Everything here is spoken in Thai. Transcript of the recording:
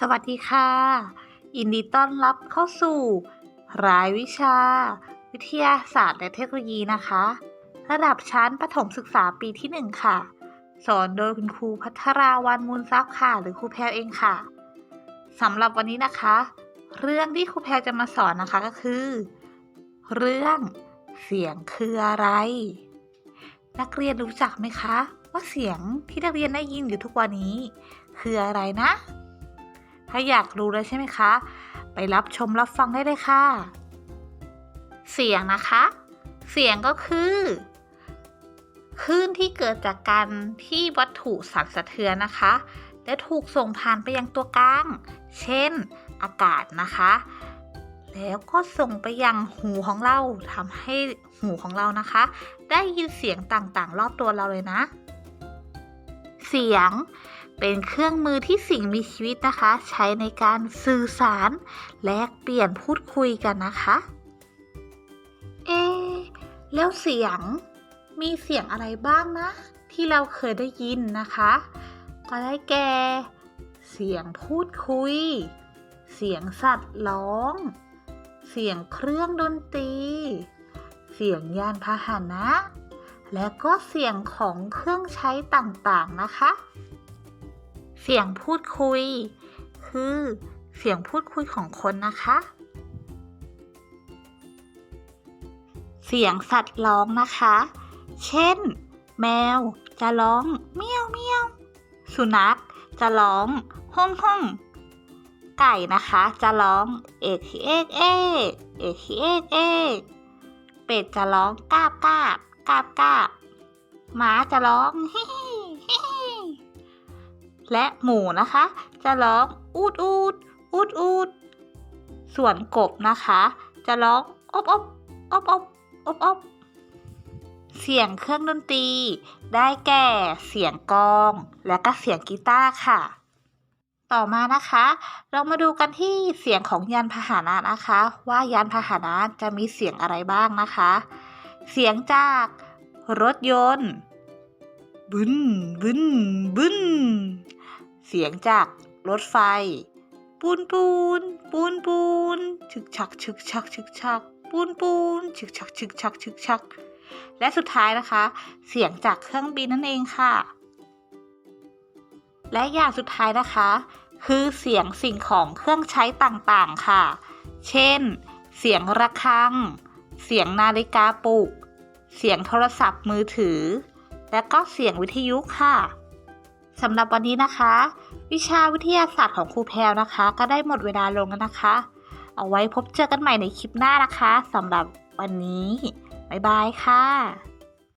สวัสดีค่ะยินดีต้อนรับเข้าสู่ รายวิชา วิทยาศาสตร์และเทคโนโลยีนะคะ ระดับชั้นประถมศึกษาปีที่ 1 ค่ะ สอนโดยคุณครูพัทราวันมูลทรัพย์ค่ะ หรือครูแพรวเองค่ะสำหรับวันนี้นะคะ เรื่องที่ครูแพรวจะมาสอนนะคะก็คือ เรื่องเสียงคืออะไร นักเรียนรู้จักไหมคะ ว่าเสียงที่นักเรียนได้ยินอยู่ทุกวันนี้ คืออะไรนะ ถ้าอยากรู้แล้วใช่ไหมคะ ไปรับชมรับฟังได้เลยค่ะ เสียงนะคะ เสียงก็คือคลื่นที่เกิดจากการที่วัตถุสั่นสะเทือนนะคะ และถูกส่งผ่านไปยังตัวกลาง เช่น อากาศนะคะ แล้วก็ส่งไปยังหูของเราทำให้หูของเรานะคะ ได้ยินเสียงต่างๆ รอบตัวเราเลยนะ เสียง เป็นเครื่องมือที่สิ่งมีชีวิตนะคะ ใช้ในการสื่อสาร แลกเปลี่ยนพูดคุยกันนะคะ เอ แล้วเสียงมีเสียงอะไรบ้างนะ ที่เราเคยได้ยินนะคะ ก็ได้แก่ เสียงพูดคุย เสียงสัตว์ร้อง เสียงเครื่องดนตรี เสียงยานพาหนะ และก็เสียงของเครื่องใช้ต่างๆนะคะ เสียงพูดคุย คือ เสียงพูดคุยของคนนะคะ เสียงสัตว์ร้องนะคะ เช่น แมวจะร้องเมี้ยวเมี้ยวสุนัขจะร้องห้องห้องไก่นะคะจะร้องเอกเอกเอกเอกเอกเอกเป็ดจะร้องกาบกาบกาบกาบหมาจะร้องฮิฮิ และหมูนะคะ จะร้องอูดอูดอูดอูดส่วนกบนะคะ จะร้องอบอบอบอบอบอบเสียงเครื่องดนตรี ได้แก่เสียงกอง และก็เสียงกีตาร์ค่ะ ต่อมานะคะ เรามาดูกันที่เสียงของยานพาหนะนะคะ ว่ายานพาหนะจะมีเสียงอะไรบ้างนะคะ เสียงจากรถยนต์บึนบึนบึน สียงจากรถไฟ ปูนปูน ปูนปูนฉึกฉักฉึกฉักฉึกฉัก ปูนปูนฉึกฉักฉึกฉักฉึกฉัก และสุดท้ายนะคะ เสียงจากเครื่องบินนั่นเองค่ะ และอย่างสุดท้ายนะคะ คือเสียงสิ่งของเครื่องใช้ต่างๆค่ะ เช่น เสียงระฆัง เสียงนาฬิกาปลุก เสียงโทรศัพท์มือถือ และก็เสียงวิทยุค่ะ สำหรับวันนี้นะคะ วิชาวิทยาศาสตร์ของครูแพลวนะคะ ก็ได้หมดเวลาลงแล้วนะคะ เอาไว้พบเจอกันใหม่ในคลิปหน้านะคะสำหรับวันนี้ บ๊ายบายค่ะ